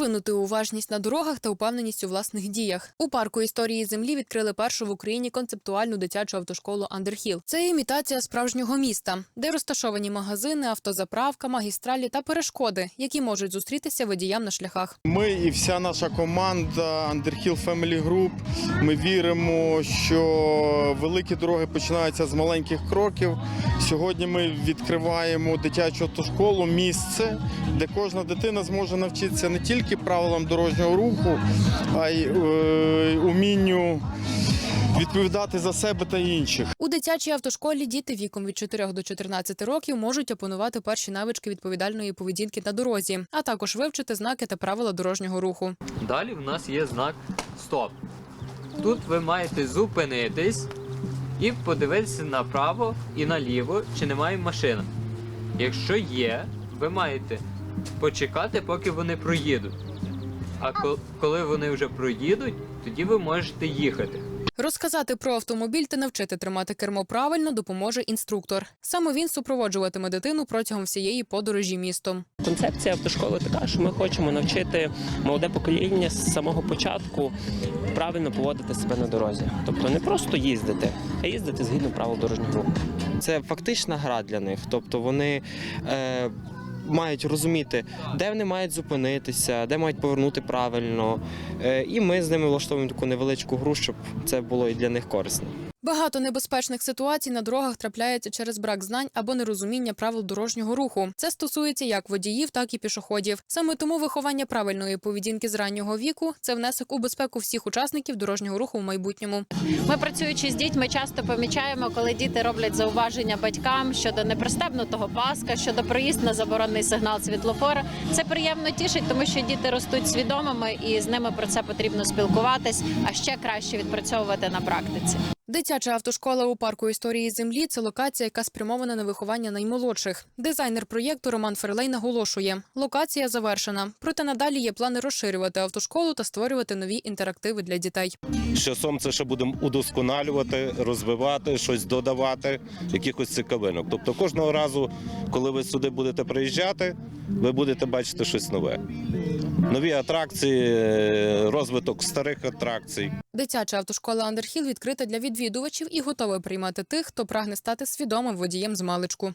розвинути уважність на дорогах та упевненість у власних діях. У парку історії землі відкрили першу в Україні концептуальну дитячу автошколу Андерхіл. Це імітація справжнього міста, де розташовані магазини, автозаправка, магістралі та перешкоди, які можуть зустрітися водіям на шляхах. Ми і вся наша команда Underhill Family Group, Ми віримо, що великі дороги починаються з маленьких кроків. Сьогодні ми відкриваємо дитячу автошколу, місце, де кожна дитина зможе навчитися не тільки правилам дорожнього руху, а й е, умінню відповідати за себе та інших. У дитячій автошколі діти віком від 4 до 14 років можуть опанувати перші навички відповідальної поведінки на дорозі, а також вивчити знаки та правила дорожнього руху. Далі в нас є знак Стоп. Тут ви маєте зупинитись і подивитися направо і наліво, чи немає машин. Якщо є, ви маєте почекати, поки вони проїдуть. А коли вони вже проїдуть, тоді ви можете їхати. Розказати про автомобіль та навчити тримати кермо правильно допоможе інструктор. Саме він супроводжуватиме дитину протягом всієї подорожі містом. Концепція автошколи така, що ми хочемо навчити молоде покоління з самого початку правильно поводити себе на дорозі. Тобто не просто їздити, а їздити згідно правил дорожнього руху. Це фактична гра для них. Тобто вони е, мають розуміти, де вони мають зупинитися, де мають повернути правильно. Е, і ми з ними влаштовуємо таку невеличку гру, щоб це було і для них корисно. Багато небезпечних ситуацій на дорогах трапляється через брак знань або нерозуміння правил дорожнього руху. Це стосується як водіїв, так і пішоходів. Саме тому виховання правильної поведінки з раннього віку це внесок у безпеку всіх учасників дорожнього руху в майбутньому. Ми працюючи з дітьми, часто помічаємо, коли діти роблять зауваження батькам щодо непристебнутого паска, щодо проїзд на заборонений сигнал світлофора. Це приємно тішить, тому що діти ростуть свідомими, і з ними про це потрібно спілкуватись, а ще краще відпрацьовувати на практиці. Дитяча автошкола у парку історії землі це локація, яка спрямована на виховання наймолодших. Дизайнер проєкту Роман Ферлей наголошує: локація завершена. Проте надалі є плани розширювати автошколу та створювати нові інтерактиви для дітей. Часом це ще будемо удосконалювати, розвивати, щось додавати, якихось цікавинок. Тобто кожного разу, коли ви сюди будете приїжджати, ви будете бачити щось нове. Нові атракції, е, розвиток старих атракцій. Дитяча автошкола Андерхіл відкрита для відвідувачів і готова приймати тих, хто прагне стати свідомим водієм з маличку.